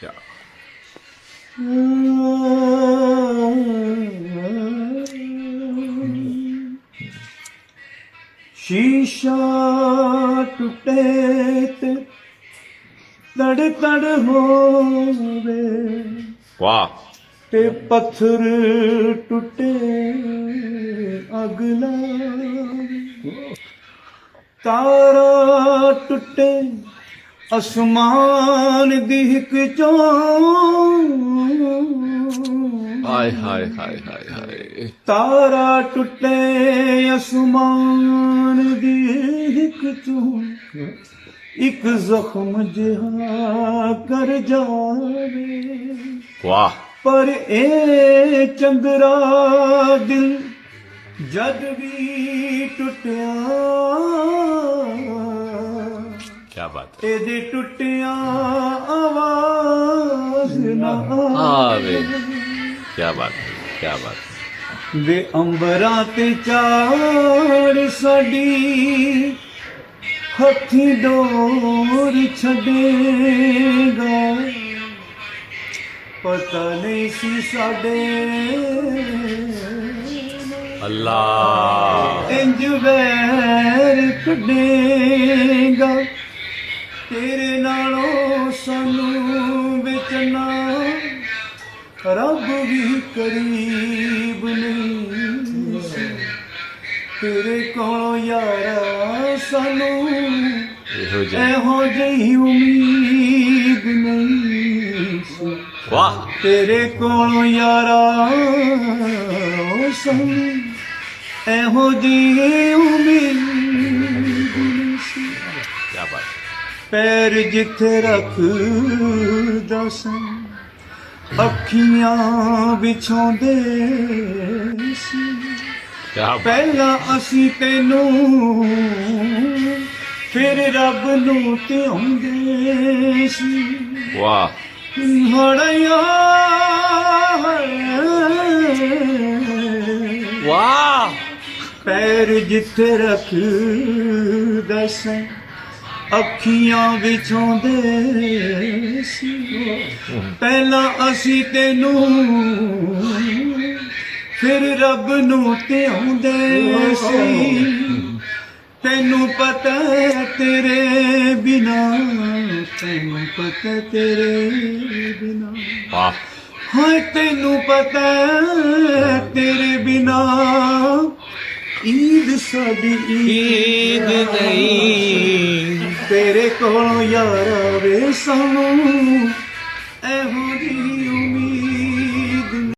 ਕਿਆ ਸ਼ੀਸ਼ਾ ਟੁੱਟੇ ਤੇ ਤੜ ਤੜ ਹੋਵੇ। ਵਾਹ। ਤੇ ਪੱਥਰ ਟੁੱਟੇ ਅਗਲਾ ਤਾਰਾ ਟੁੱਟੇ ਅਸਮਾਨ ਦੀ ਇੱਕ ਚੋਂ ਹਾਏ ਹਾਏ ਹਾਏ ਹਾਏ ਹਾਏ ਤਾਰਾ ਟੁੱਟੇ ਅਸਮਾਨ ਦੀ ਇੱਕ ਚੋਂ ਇੱਕ ਜ਼ਖਮ ਜਿਹਾ ਕਰ ਜਾਵੇ ਵਾਹ ਪਰ ਇਹ ਚੰਦਰਾ ਦਿਲ ਜਦ ਵੀ ਟੁੱਟਿਆ ਕੀ ਬਾਤ ਹੈ ਇਹਦੇ ਟੁੱਟਿਆ ਆਵਾਜ਼ ਨਾ ਆਵੇ ਕੀ ਬਾਤ ਹੈ ਕੀ ਬਾਤ ਹੈ। ਵੇ ਅੰਬਰਾਂ ਤੇ ਚਾੜ ਸਾਡੀ ਹੱਥੀ ਡੋਰ ਛੱਡੇਗਾ ਪਤਾ ਨਹੀਂ ਸੀ ਸਾਡੇ ਅੱਲਾ ਇੰਜ ਵੈਰ ਕੱਢੇਗਾ ਤੇਰੇ ਨਾਲੋਂ ਸਾਨੂੰ ਵਿਚਨਾ ਰੱਬ ਵੀ ਕਰੀਬ ਨਹੀਂ। ਤੇਰੇ ਕੋਲੋਂ ਯਾਰਾ ਸਾਨੂੰ ਇਹੋ ਜਿਹਾ। ਇਹੋ ਜਿਹੀ ਉਮੀਦ ਨਹੀਂ ਵਾਹ। ਤੇਰੇ ਕੋਲੋਂ ਯਾਰਾ ਸਾਨੂੰ ਇਹੋ ਜਿਹੀ ਉਮੀਦ ਪੈਰ ਜਿੱਥੇ ਰੱਖਦਾ ਸਾਂ ਅੱਖੀਆਂ ਵਿਛਾਉਂਦੇ ਸੀ। ਪਹਿਲਾਂ ਅਸੀਂ ਤੈਨੂੰ ਫਿਰ ਰੱਬ ਨੂੰ ਧਿਆਉਂਦੇ ਸੀ। ਵਾਹ। ਹੜਿਆ ਵਾਹ। ਪੈਰ ਜਿੱਥੇ ਰੱਖਦਾ ਸਾਂ ਅੱਖੀਆਂ ਵਿਛਾਉਂਦੇ ਸੀ। ਪਹਿਲਾਂ ਅਸੀਂ ਤੈਨੂੰ ਫਿਰ ਰੱਬ ਨੂੰ ਧਿਆਉਂਦੇ ਸੀ। ਤੈਨੂੰ ਪਤਾ ਹੈ ਤੇਰੇ ਬਿਨਾ ਤੈਨੂੰ ਪਤਾ ਹੈ ਤੇਰੇ ਬਿਨਾ। ਵਾਹ। ਹਾਏ ਤੈਨੂੰ ਪਤਾ ਹੈ ਤੇਰੇ ਬਿਨਾ ਈਦ ਸਾਡੀ ਈਦ ਨਹੀਂ। ਤੇਰੇ ਕੋਲੋਂ ਯਾਰਾ ਵੇ ਸਾਨੂੰ। ਇਹੋ ਜਿਹੀ ਉਮੀਦ